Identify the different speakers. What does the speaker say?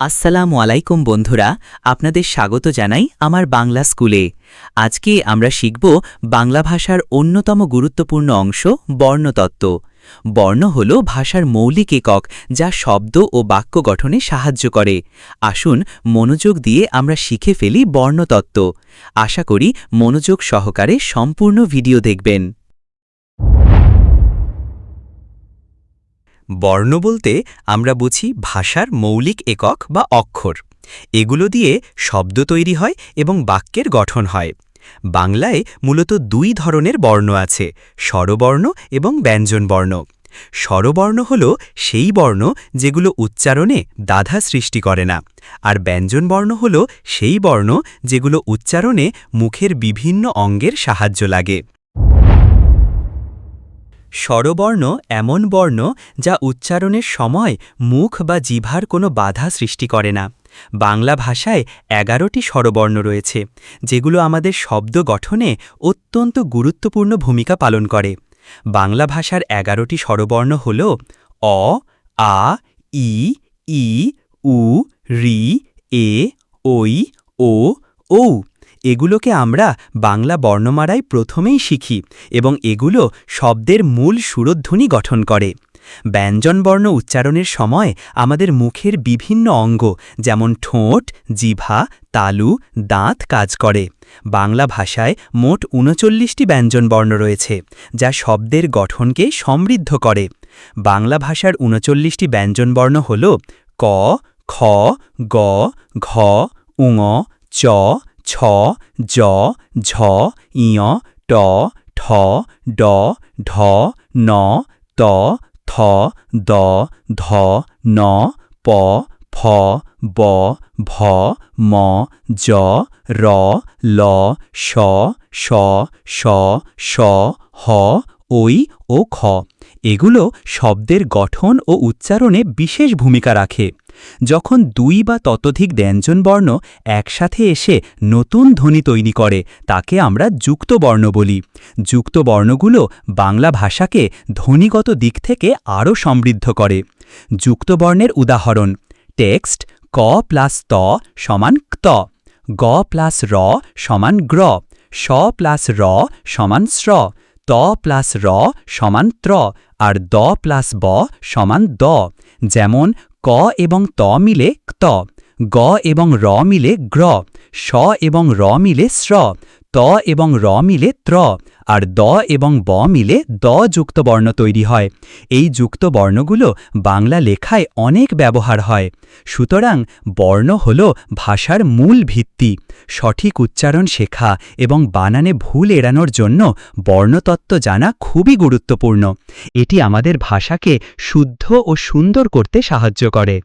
Speaker 1: আসসালামু আলাইকুম বন্ধুরা, আপনাদের স্বাগত জানাই আমার বাংলা স্কুলে। আজকে আমরা শিখব বাংলা ভাষার অন্যতম গুরুত্বপূর্ণ অংশ, বর্ণতত্ত্ব। বর্ণ হল ভাষার মৌলিক একক যা শব্দ ও বাক্য গঠনে সাহায্য করে। আসুন মনোযোগ দিয়ে আমরা শিখে ফেলি বর্ণতত্ত্ব। আশা করি মনোযোগ সহকারে সম্পূর্ণ ভিডিও দেখবেন। বর্ণ বলতে আমরা বুঝি ভাষার মৌলিক একক বা অক্ষর। এগুলো দিয়ে শব্দ তৈরি হয় এবং বাক্যের গঠন হয়। বাংলায় মূলত দুই ধরনের বর্ণ আছে, স্বরবর্ণ এবং ব্যঞ্জনবর্ণ। স্বরবর্ণ হল সেই বর্ণ যেগুলো উচ্চারণে বাধা সৃষ্টি করে না, আর ব্যঞ্জনবর্ণ হল সেই বর্ণ যেগুলো উচ্চারণে মুখের বিভিন্ন অঙ্গের সাহায্য লাগে। স্বরবর্ণ এমন বর্ণ যা উচ্চারণের সময় মুখ বা জিভার কোনো বাধা সৃষ্টি করে না। বাংলা ভাষায় এগারোটি স্বরবর্ণ রয়েছে, যেগুলো আমাদের শব্দ গঠনে অত্যন্ত গুরুত্বপূর্ণ ভূমিকা পালন করে। বাংলা ভাষার এগারোটি স্বরবর্ণ হল অ, আ, ই ই, উ, রি, এ ওই ও ঔ এগুলোকে আমরা বাংলা বর্ণমালায় প্রথমেই শিখি এবং এগুলো শব্দের মূল সুরধ্বনি গঠন করে। ব্যঞ্জনবর্ণ উচ্চারণের সময় আমাদের মুখের বিভিন্ন অঙ্গ, যেমন ঠোঁট, জিভা, তালু, দাঁত কাজ করে। বাংলা ভাষায় মোট উনচল্লিশটি ব্যঞ্জনবর্ণ রয়েছে, যা শব্দের গঠনকে সমৃদ্ধ করে। বাংলা ভাষার উনচল্লিশটি ব্যঞ্জনবর্ণ হল ক, খ, গ, ঘ, উঙ, চ ছ, জ, ঝ ইয় ট, ঠ, ড ঢ ন, ত, থ, দ, ধ, ন, প, ফ, ব, ভ, ম, জ, র, ল স স স স হ ওই ও খ। এগুলো শব্দের গঠন ও উচ্চারণে বিশেষ ভূমিকা রাখে। যখন দুই বা ততোধিক ব্যঞ্জনবর্ণ একসাথে এসে নতুন ধ্বনি তৈরি করে, তাকে আমরা যুক্ত বর্ণ বলি। যুক্ত বর্ণগুলো বাংলা ভাষাকে ধ্বনিগত দিক থেকে আরও সমৃদ্ধ করে। যুক্ত বর্ণের উদাহরণ, টেক্সট ক প্লাস ত সমান ক্ত গ প্লাস র সমান গ্র, স প্লাস র সমান স্র, ত প্লাস র সমান ত্র, আর দ প্লাস ব সমান দ। যেমন ক এবং ত মিলে ত গ এবং র মিলে গ্র স এবং র মিলে স্র ত এবং র মিলে ত্র, আর দ এবং ব মিলে দ যুক্ত বর্ণ তৈরি হয়। এই যুক্ত বর্ণগুলো বাংলা লেখায় অনেক ব্যবহার হয়। সুতরাং বর্ণ হল ভাষার মূল ভিত্তি, সঠিক উচ্চারণ শেখা এবং বানানে ভুল এড়ানোর জন্য বর্ণতত্ত্ব জানা খুবই গুরুত্বপূর্ণ। এটি আমাদের ভাষাকে শুদ্ধ ও সুন্দর করতে সাহায্য করে।